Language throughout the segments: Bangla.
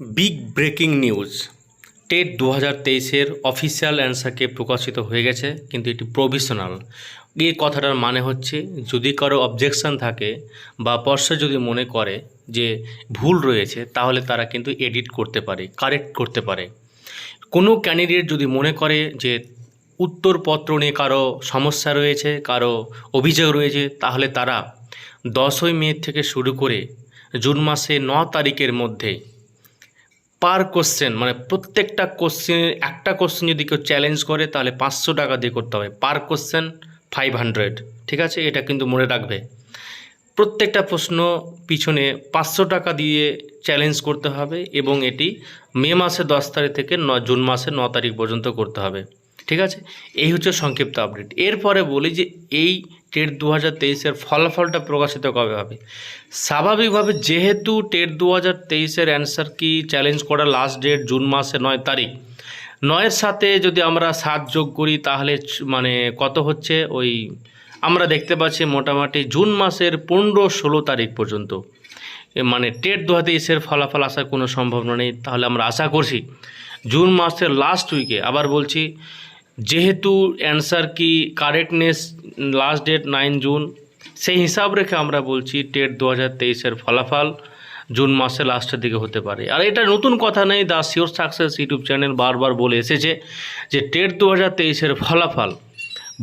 Big breaking news. টেট দু হাজার তেইশের অফিসিয়াল অ্যান্সারকে প্রকাশিত হয়ে গেছে, কিন্তু এটি প্রভিশনাল। এই কথাটার মানে হচ্ছে, যদি কারও অবজেকশন থাকে বা পর্ষদ যদি মনে করে যে ভুল রয়েছে, তাহলে তারা কিন্তু এডিট করতে পারে, কারেক্ট করতে পারে। কোনো ক্যান্ডিডেট যদি মনে করে যে উত্তরপত্র নিয়ে কারও সমস্যা রয়েছে, কারও অভিযোগ রয়েছে, তাহলে তারা দশই মে থেকে শুরু করে জুন মাসে ন তারিখের মধ্যে পার কোশ্চেন মানে প্রত্যেকটা কোশ্চেনের একটা কোশ্চেন যদি কেউ চ্যালেঞ্জ করে, তাহলে পাঁচশো টাকা দিয়ে করতে হবে। পার কোশ্চেন ফাইভ হান্ড্রেড ঠিক আছে? এটা কিন্তু মনে রাখবে। প্রত্যেকটা প্রশ্ন পিছনে পাঁচশো টাকা দিয়ে চ্যালেঞ্জ করতে হবে এবং এটি মে মাসে দশ তারিখ থেকে ন, জুন মাসে ন তারিখ পর্যন্ত করতে হবে। ঠিক আছে? এই হচ্ছে সংক্ষিপ্ত আপডেট এরপরে বলি যে এই টেট দু হাজার তেইশের ফলাফলটা প্রকাশিত কবে হবে? স্বাভাবিকভাবে যেহেতু টেট দু হাজার তেইশের অ্যান্সার কি চ্যালেঞ্জ করা লাস্ট ডেট জুন মাসে নয় তারিখ, নয়ের সাথে যদি আমরা সাত যোগ করি তাহলে মানে কত হচ্ছে? ওই আমরা দেখতে পাচ্ছি মোটামুটি জুন মাসের পনেরো ষোলো তারিখ পর্যন্ত। মানে টেট দু হাজার তেইশের ফলাফল আসার কোনো সম্ভাবনা নেই, তাহলে আমরা আশা করছি জুন মাসের লাস্ট উইকে আবার বলছি যেহেতু অ্যান্সার কি correctness last date nine June সেই হিসাব রেখে আমরা বলছি টেট দু হাজার তেইশের ফলাফল জুন মাসে লাস্টের দিকে হতে পারে। আর এটা নতুন কথা নেই the sure success YouTube channel বারবার বলে এসেছে যে টেট দু হাজার তেইশের ফলাফল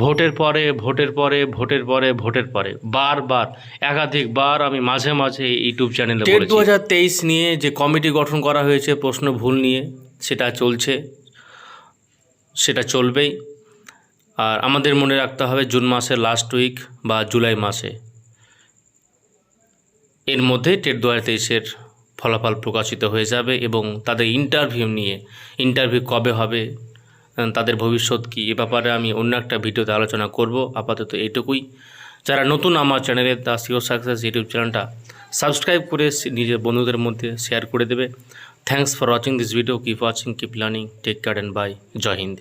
ভোটের পরে ভোটের পরে ভোটের পরে ভোটের পরে বারবার একাধিকবার আমি মাঝে মাঝে ইউটিউব চ্যানেলে টেট দু হাজার তেইশ নিয়ে যে কমিটি গঠন করা হয়েছে প্রশ্ন ভুল নিয়ে সেটা চলছে। সেটা চলবেই। আর আমাদের মনে রাখতে হবে জুন মাসের লাস্ট উইক বা জুলাই মাসে। এর মধ্যে টেট দু হাজার তেইশের ফলাফল প্রকাশিত হয়ে যাবে এবং তাদের ইন্টারভিউ নিয়ে ইন্টারভিউ কবে হবে তাদের ভবিষ্যৎ কী, এ ব্যাপারে আমি অন্য একটা ভিডিওতে আলোচনা করব। আপাতত এইটুকুই। যারা নতুন আমার চ্যানেলে দ্য সিও সাকসেস ইউটিউব চ্যানেলটা সাবস্ক্রাইব করে নিজের বন্ধুদের মধ্যে শেয়ার করে দেবে। Thanks for watching this video keep watching keep learning take care and bye Jai Hind.